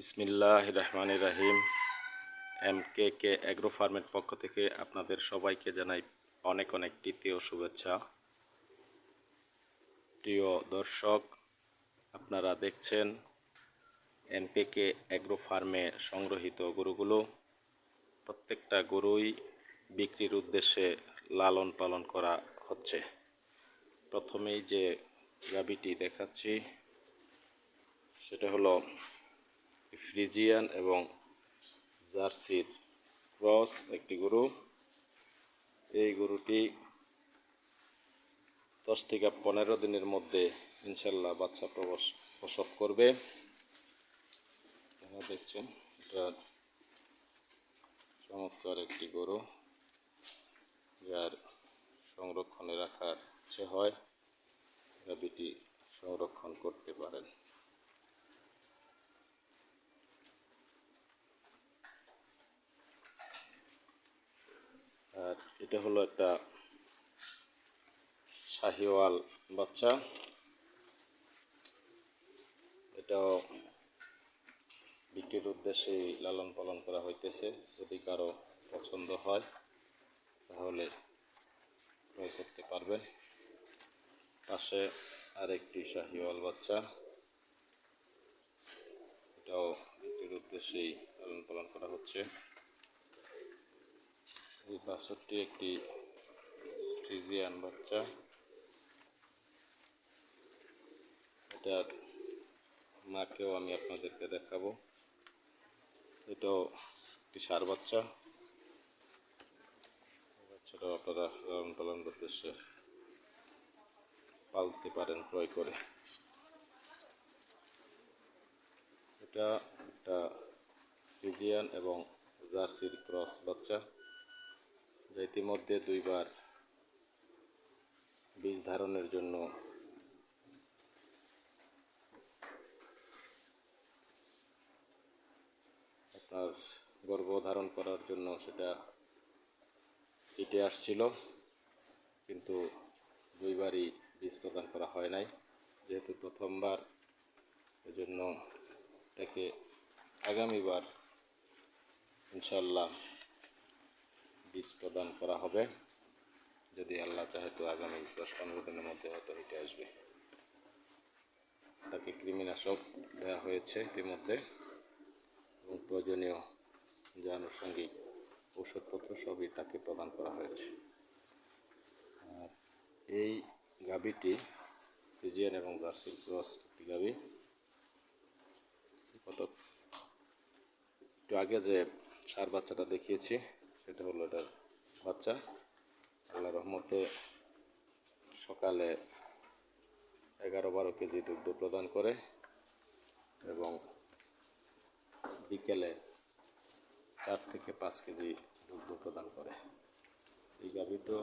বিসমিল্লাহ রহমান রাহিম এম কে কে অ্যাগ্রো ফার্মের পক্ষ থেকে আপনাদের সবাইকে জানাই অনেক অনেক তৃতীয় শুভেচ্ছা। প্রিয় দর্শক, আপনারা দেখছেন এম কে কে অ্যাগ্রো ফার্মে সংগ্রহীত গরুগুলো। প্রত্যেকটা গরুই বিক্রির উদ্দেশ্যে লালন পালন করা হচ্ছে। প্রথমেই যে গাবিটি দেখাচ্ছি, সেটা হলো ফ্রিজিয়ান এবং জার্সির ক্রস একটি গরু। এই গরুটি দশ থেকে পনেরো দিনের মধ্যে ইনশাল্লাহ বাচ্চা প্রবস প্রসব করবে। দেখছেন, এটা চমৎকার একটি গরু, যার সংরক্ষণে রাখার ইচ্ছে হয়। গাবিটি সংরক্ষণ করতে পারেন আর এটা হলো একটা শাহিওয়াল বাচ্চা। এটাও বিক্রির উদ্দেশ্যে লালন পালন করা হইতেছে। যদি কারও পছন্দ হয়, তাহলে ক্রয় করতে পারবেন। পাশে আরেকটি শাহিওয়াল বাচ্চা। এটাও বিক্রির উদ্দেশ্যেই লালন পালন করা হচ্ছে। এই বাছরটি একটি ফ্রিজিয়ান বাচ্চা। এটার মাকেও আমি আপনাদেরকে দেখাবো। এটাও একটি সার বাচ্চা। বাচ্চাটাও আপনারা লালন পালন উদ্দেশ্যে পালতে পারেন, ক্রয় করে। এটা একটা ফ্রিজিয়ান এবং জার্সির ক্রস বাচ্চা। যা ইতিমধ্যে দুইবার বীজ ধারণের জন্য আপনার গর্ভধারণ করার জন্য সেটা কেটে আসছিল, কিন্তু দুইবারই বীজ প্রদান করা হয় নাই। যেহেতু প্রথমবার, এজন্য এটাকে আগামীবার ইনশাল্লাহ বীজ প্রদান করা হবে। যদি আল্লাহ চাহে তো আগামী দশ পনেরো দিনের মধ্যে হয়তো হেঁটে আসবে। তাকে কৃমিনাশক দেওয়া হয়েছে ইতিমধ্যে। এবং প্রয়োজনীয় যে আনুষঙ্গিক ওষুধপত্র সবই তাকে প্রদান করা হয়েছে। আর এই গাবিটি ফিজিয়ান এবং জার্সির ক্রস একটি গাবি কত একটু আগে যে সার বাচ্চাটা দেখিয়েছি বাচ্চা আল্লাহ রহমতে সকালে এগারো বারো কেজি দুগ্ধ প্রদান করে এবং বিকেলে চার থেকে পাঁচ কেজি দুগ্ধ প্রদান করে। এই গাভীটো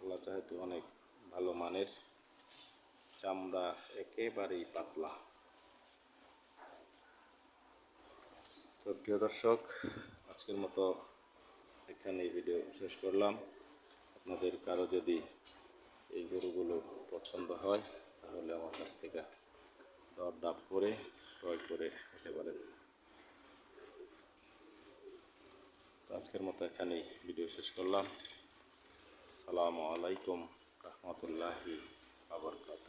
আল্লাহ চাহেতু অনেক ভালো মানের, চামড়া একেবারেই পাতলা। তো প্রিয় দর্শক, আজকের মতো এখানে এই ভিডিও শেষ করলাম। আপনাদের কারও যদি এই গরুগুলো পছন্দ হয়, তাহলে আমার কাছ থেকে দরদাম করে, ক্রয় করে নিতে পারেন। আজকের মতো এখানেই ভিডিও শেষ করলাম। আসসালামু আলাইকুম রহমতুল্লাহি আবরকাত